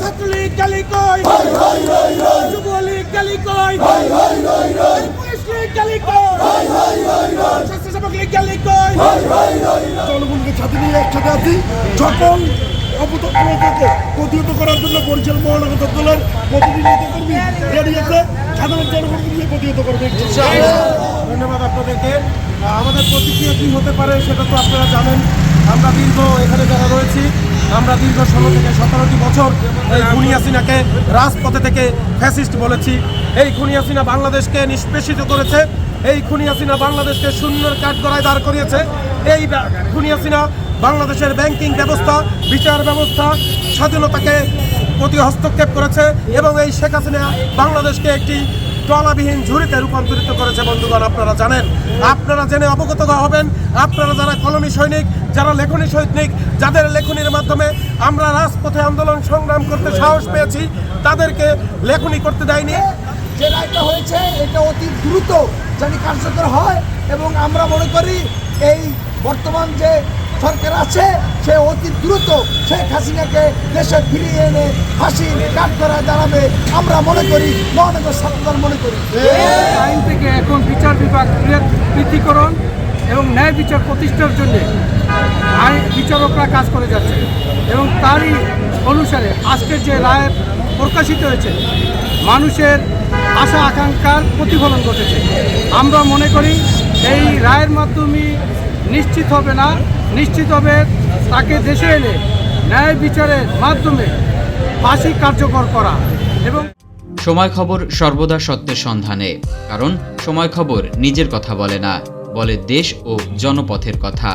ছাত্রলীগ গেলি কই যুবলীগ গেলি কই পুলিশ লীগ গেলি কই স্বেচ্ছাসেবক লীগ গেলি কই জনগণকে সাথে নিয়ে একসাথে আছি। সকল অপতৎপরতাকে প্রতিহত করার জন্য বরিশাল মহানগর দলের প্রতিটি নেতাকর্মী রেডি সাধারণ জনগণকে নিয়ে প্রতিহত করবে ধন্যবাদ আপনাদেরকে। আমাদের প্রতিক্রিয়া কী হতে পারে সেটা তো আপনারা জানেন। আমরা দীর্ঘ এখানে যারা রয়েছি, আমরা দীর্ঘ ষোলো থেকে সতেরোটি বছর এই খুনি হাসিনাকে রাজপথে থেকে ফ্যাসিস্ট বলেছি। এই খুনি হাসিনা বাংলাদেশকে নিষ্পেষিত করেছে। এই খুনি হাসিনা বাংলাদেশকে শূন্যের কাঠগড়ায় দাঁড় করিয়েছে। এই বা- খুনি হাসিনা বাংলাদেশের ব্যাংকিং ব্যবস্থা, বিচার ব্যবস্থা, স্বাধীনতাকে প্রতি হস্তক্ষেপ করেছে এবং এই শেখ হাসিনা বাংলাদেশকে একটি টলাবিহীন ঝুড়িতে রূপান্তরিত করেছে, বন্ধুগণ, আপনারা জানেন। আপনারা জেনে অবগত হবেন, আপনারা যারা কলমি সৈনিক, যারা লেখনী সৈনিক, যাদের লেখনীর মাধ্যমে আমরা রাজপথে আন্দোলন সংগ্রাম করতে সাহস পেয়েছি, তাদেরকে লেখনী করতে দেয়নি। যে রায়টা হয়েছে, এটা অতি দ্রুত জানি কার্যকর হয় এবং আমরা মনে করি এই বর্তমান যে সরকার আছে, সে অতি দ্রুত শেখ হাসিনাকে দেশে ফিরিয়ে এনে হাসি কাঠ করায় দাঁড়াবে। আমরা মনে করি, মহানগর ছাত্রদল মনে করি। আইন থেকে এখন বিচার বিভাগ পৃথকীকরণ এবং ন্যায় বিচার প্রতিষ্ঠার জন্য আইন বিচারকরা কাজ করে যাচ্ছে। এবং তারই অনুসারে আজকের যে রায় প্রকাশিত হয়েছে, মানুষের আশা আকাঙ্ক্ষার প্রতিফলন ঘটেছে। আমরা মনে করি, এই রায়ের মাধ্যমে নিশ্চিত হবে না, নিশ্চিত হবে, তাকে দেশে এনে ন্যায় বিচারের মাধ্যমে ফাঁসি কার্যকর করা এবং সময় খবর সর্বদা সত্যের সন্ধানে, কারণ সময় খবর নিজের কথা বলে না, বলে দেশ ও জনপথের কথা।